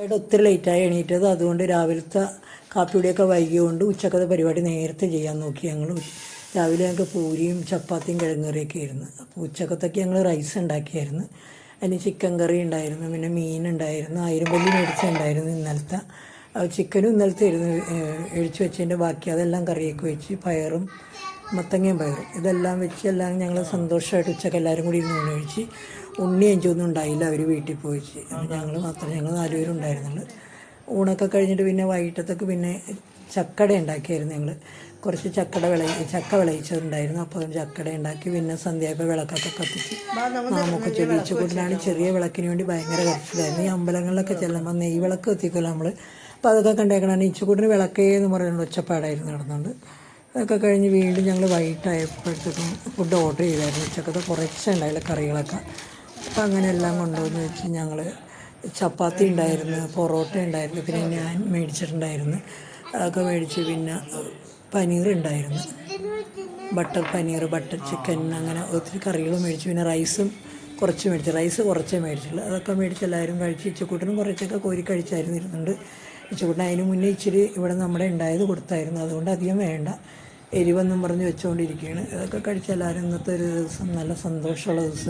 ഇവിടെ ഒത്തിരി ലേറ്റായി എണീറ്റത് അതുകൊണ്ട് രാവിലത്തെ കാപ്പിയുടെയൊക്കെ വൈകിയുകൊണ്ട് ഉച്ചക്കത്തെ പരിപാടി നേരത്തെ ചെയ്യാൻ നോക്കി ഞങ്ങൾ രാവിലെ ഞങ്ങൾക്ക് പൂരിയും ചപ്പാത്തിയും കിഴങ്ങറിയൊക്കെ ആയിരുന്നു അപ്പോൾ ഉച്ചക്കത്തൊക്കെ ഞങ്ങൾ റൈസ് ഉണ്ടാക്കിയായിരുന്നു അതിന് ചിക്കൻ കറി ഉണ്ടായിരുന്നു പിന്നെ മീൻ ഉണ്ടായിരുന്നു ആയിരം പല്ലി മേടിച്ചുണ്ടായിരുന്നു ഇന്നലത്തെ ചിക്കനും ഇന്നലത്തെ ആയിരുന്നു എഴിച്ച് വെച്ചതിന്റെ ബാക്കി അതെല്ലാം കറിയൊക്കെ വെച്ച് പയറും മത്തങ്ങയും പയറും. ഇതെല്ലാം വെച്ച് എല്ലാം ഞങ്ങൾ സന്തോഷമായിട്ട് ഉച്ചയ്ക്ക് എല്ലാവരും കൂടി ഇരുന്ന് ഊണ് കഴിച്ച് ഉണ്ണി അഞ്ചൊന്നും ഉണ്ടായില്ല അവർ വീട്ടിൽ പോയിച്ച്. അപ്പം ഞങ്ങൾ മാത്രം ഞങ്ങൾ നാലുപേരും ഉണ്ടായിരുന്നുള്ളൂ. ഊണൊക്കെ കഴിഞ്ഞിട്ട് പിന്നെ വൈകിട്ടത്തേക്ക് പിന്നെ ചക്കട ഉണ്ടാക്കിയായിരുന്നു ഞങ്ങൾ കുറച്ച് ചക്കട വിള ചക്ക വിളയിച്ചതുണ്ടായിരുന്നു. അപ്പോൾ ചക്കട ഉണ്ടാക്കി പിന്നെ സന്ധ്യയപ്പോൾ വിളക്കൊക്കെ കത്തിച്ച് നാമൊക്കെ ചൊല്ലിച്ചു കൊണ്ടാണ് ചെറിയ വിളക്കിന് വേണ്ടി ഭയങ്കര കഷ്ടമായിരുന്നു ഈ അമ്പലങ്ങളിലൊക്കെ ചെല്ലുമ്പോൾ നെയ് വിളക്ക് കത്തിക്കുമല്ലോ നമ്മൾ അപ്പോൾ അതൊക്കെ കണ്ടേക്കണം ഇച്ചുകൂട്ടിന് വിളക്കേ എന്ന് പറയുന്നത് ഒച്ചപ്പാടായിരുന്നു നടന്നുകൊണ്ട് അതൊക്കെ കഴിഞ്ഞ് വീണ്ടും ഞങ്ങൾ വൈകിട്ടായപ്പോഴത്തേക്കും ഫുഡ് ഓർഡർ ചെയ്തായിരുന്നു ഉച്ചക്കത്തെ കുറച്ചുണ്ടായില്ല കറികളൊക്കെ. അപ്പോൾ അങ്ങനെ എല്ലാം കൊണ്ടുവന്ന് വെച്ച് ഞങ്ങൾ ചപ്പാത്തി ഉണ്ടായിരുന്നു പൊറോട്ട ഉണ്ടായിരുന്നു പിന്നെ ഞാൻ മേടിച്ചിട്ടുണ്ടായിരുന്നു. അതൊക്കെ മേടിച്ച് പിന്നെ പനീർ ഉണ്ടായിരുന്നു ബട്ടർ പനീർ ബട്ടർ ചിക്കൻ അങ്ങനെ ഒത്തിരി കറികൾ മേടിച്ചു പിന്നെ റൈസും കുറച്ച് മേടിച്ചു റൈസ് കുറച്ചേ മേടിച്ചുള്ളൂ. അതൊക്കെ മേടിച്ച് എല്ലാവരും കഴിച്ച് ഉച്ചക്കൂട്ടിനും കുറച്ചൊക്കെ കോരി കഴിച്ചായിരുന്നു ഇരുന്നുണ്ട് ഇച്ചക്കൂട്ടൻ അതിന് മുന്നേ ഇച്ചിരി ഇവിടെ നമ്മുടെ ഉണ്ടായത് കൊടുത്തായിരുന്നു. അതുകൊണ്ട് അധികം വേണ്ട. എരിവെന്നും പറഞ്ഞ് വെച്ചുകൊണ്ടിരിക്കുകയാണ് ഇതൊക്കെ കഴിച്ച് എല്ലാവരും ഇന്നത്തെ ഒരു ദിവസം നല്ല സന്തോഷമുള്ള ദിവസം